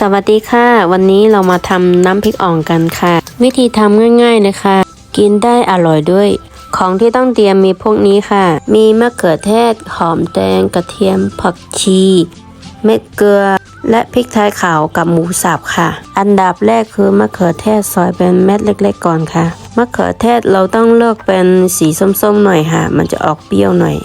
สวัสดีค่ะ วันนี้เรามาทำน้ำพริกอ่องกันค่ะ วิธีทำง่าย ๆนะคะ กินได้อร่อยด้วย ของที่ต้องเตรียมมีพวกนี้ค่ะ มีมะเขือเทศ หอมแดง กระเทียม ผักชี เม็ดเกลือ และพริกไทยขาวกับหมูสับค่ะ อันดับแรกคือมะเขือเทศซอยเป็นเม็ดเล็ก ๆ ก่อนค่ะ มะเขือเทศเราต้องเลือกเป็นสีส้มๆหน่อยค่ะ มันจะออกเปรี้ยวหน่อย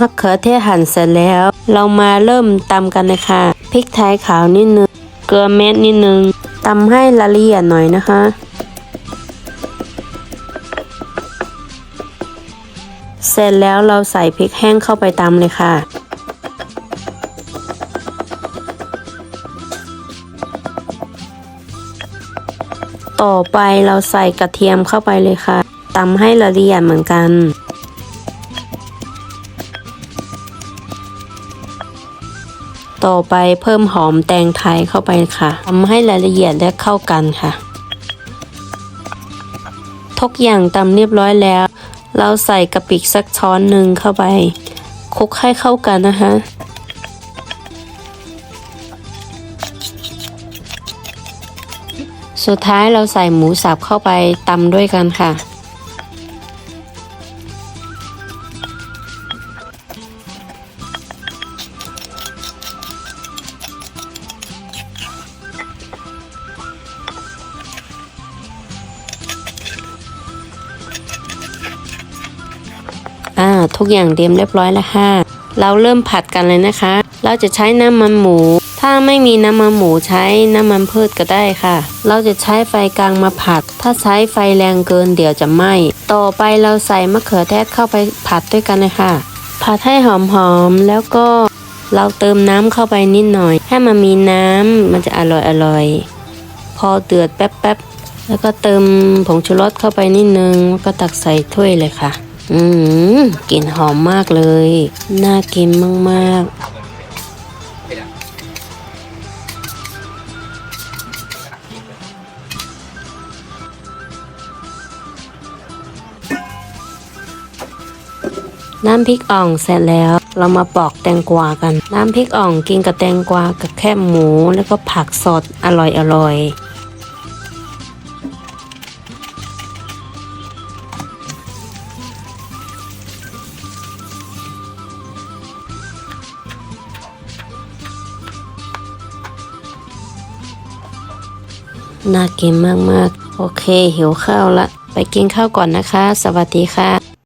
มะเขือเทศหั่นเสร็จแล้ว เรามาเริ่มตำกันเลยค่ะพริกไทยขาวนิดนึง เกลือเม็ดนิดนึงตำให้ละเอียดหน่อยนะคะ เสร็จแล้วเราใส่พริกแห้งเข้าไปตำเลยค่ะต่อไปเราใส่กระเทียมเข้าไปเลยค่ะตำให้ละเอียดเหมือนกัน ต่อไปเพิ่มหอมแตงไทยเข้าไปค่ะทำให้รายละเอียดและเข้ากันค่ะ ทุกอย่างตำเรียบร้อยแล้ว เราใส่กะปิสักช้อนหนึ่งเข้าไปคลุกให้เข้ากันนะคะสุดท้ายเราใส่หมูสับเข้าไปตำด้วยกันค่ะ ทุกอย่างเตรียมเรียบร้อยแล้วค่ะ เราเริ่มผัดกันเลยนะคะ เราจะใช้น้ำมันหมู ถ้าไม่มีน้ำมันหมูใช้น้ำมันพืชก็ได้ค่ะ เราจะใช้ไฟกลางมาผัด ถ้าใช้ไฟแรงเกินเดี๋ยวจะไหม้ ต่อไปเราใส่มะเขือเทศเข้าไปผัดด้วยกันเลยค่ะ ผัดให้หอมๆแล้วก็เราเติมน้ำเข้าไปนิดหน่อย ให้มันมีน้ำมันจะอร่อยอร่อย พอเดือดแป๊บๆแล้วก็เติมผงชูรสเข้าไปนิดนึงแล้วก็ตักใส่ถ้วยเลยค่ะ อืมกลิ่นหอมมากเลย น่ากินมากๆ น้ำพริกอ่องเสร็จแล้ว เรามาปอกแตงกวากัน น้ำพริกอ่องกินกับแตงกวากับแคบหมูแล้วก็ผักสดอร่อยอร่อย น่ากินมากๆ โอเค หิวข้าวละ ไปกินข้าวก่อนนะคะ สวัสดีค่ะ